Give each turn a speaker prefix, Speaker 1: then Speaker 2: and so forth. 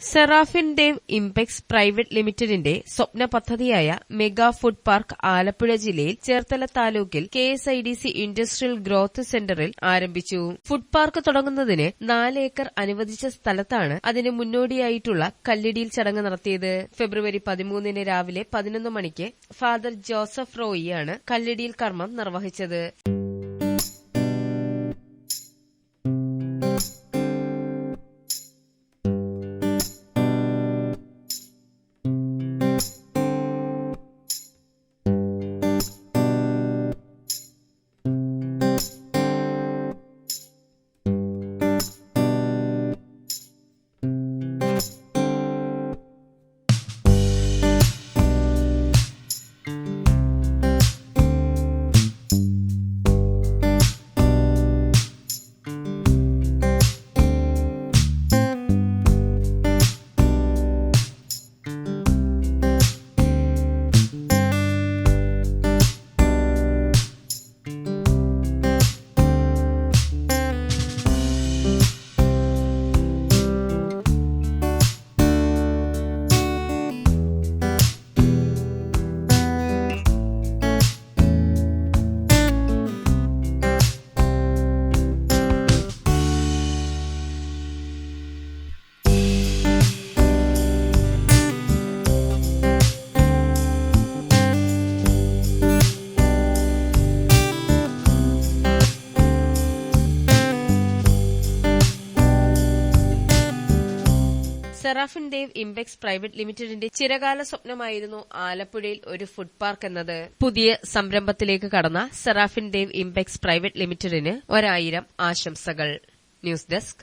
Speaker 1: Serafin Dev Impex private ലിമിറ്റഡിന്റെ സ്വപ്ന പദ്ധതിയായ mega food park Alappuzha ജില്ലയിൽ ചേർത്തല താലൂക്കിൽ K S I D C industrial growth സെന്ററിൽ ആരംഭിച്ചു. ഫുഡ് പാർക്ക് തുടങ്ങുന്നതിന് നാല് ഏക്കർ അനുവദിച്ച സ്ഥലത്താണ് അതിന് മുന്നോടിയായിട്ടുള്ള കല്ലിടിയിൽ ചടങ്ങ് നടത്തിയത്. ഫെബ്രുവരി പതിമൂന്നിന് രാവിലെ പതിനൊന്ന് മണിക്ക് ഫാദർ ജോസഫ് റോയിയാണ് കല്ലിടിയിൽ കർമ്മം നിർവഹിച്ചത്. സെറാഫിൻ ദേവ് ഇംപെക്സ് പ്രൈവറ്റ് ലിമിറ്റഡിന്റെ ചിരകാല സ്വപ്നമായിരുന്നു ആലപ്പുഴയിൽ ഒരു ഫുഡ് പാർക്ക് എന്നത്. പുതിയ സംരംഭത്തിലേക്ക് കടന്ന സെറാഫിൻ ദേവ് ഇംപെക്സ് പ്രൈവറ്റ് ലിമിറ്റഡിന് ഒരായിരം ആശംസകൾ. News desk